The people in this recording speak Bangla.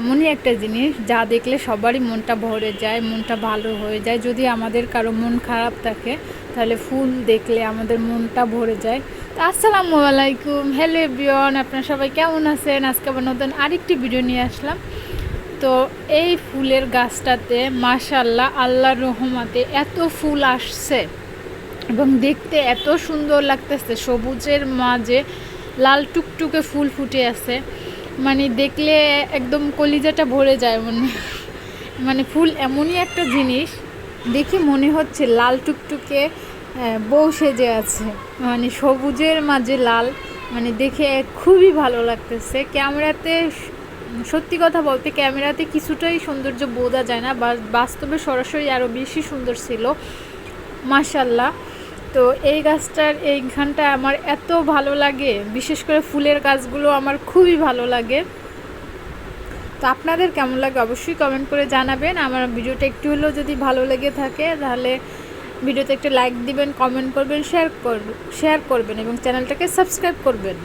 এমনই একটা জিনিস যা দেখলে সবারই মনটা ভরে যায়, মনটা ভালো হয়ে যায়। যদি আমাদের কারও মন খারাপ থাকে, তাহলে ফুল দেখলে আমাদের মনটা ভরে যায়। তো আসসালামু আলাইকুম। হ্যালো এভরিওয়ান আপনারা সবাই কেমন আছেন? আজকে আবার নতুন আরেকটি ভিডিও নিয়ে আসলাম। তো এই ফুলের গাছটাতে মাশাল্লাহ আল্লাহর রহমাতে এত ফুল আসছে এবং দেখতে এত সুন্দর লাগতেছে। সবুজের মাঝে লাল টুকটুকে ফুল ফুটে আছে। মানে দেখলে একদম কলিজাটা ভরে যায় মনে মানে ফুল এমনই একটা জিনিস, দেখি মনে হচ্ছে লাল টুকটুকে বউ সেজে আছে। মানে সবুজের মাঝে লাল মানে দেখে খুবই ভালো লাগতেছে। ক্যামেরাতে সত্যি কথা বলতে ক্যামেরাতে কিছুটাই সৌন্দর্য বোঝা যায় না বাস্তবে সরাসরি আরও বেশি সুন্দর ছিল। মাশাল্লাহ তো এই গাছটার এইখানটা আমার এত ভালো লাগে। বিশেষ করে ফুলের গাছগুলো আমার খুবই ভালো লাগে। তো আপনাদের কেমন লাগে অবশ্যই কমেন্ট করে জানাবেন। আমার ভিডিওটা একটু হলেও যদি ভালো লেগে থাকে, তাহলে ভিডিওতে একটু লাইক দিবেন কমেন্ট করবেন শেয়ার করবেন শেয়ার করবেন এবং চ্যানেলটাকে সাবস্ক্রাইব করবেন।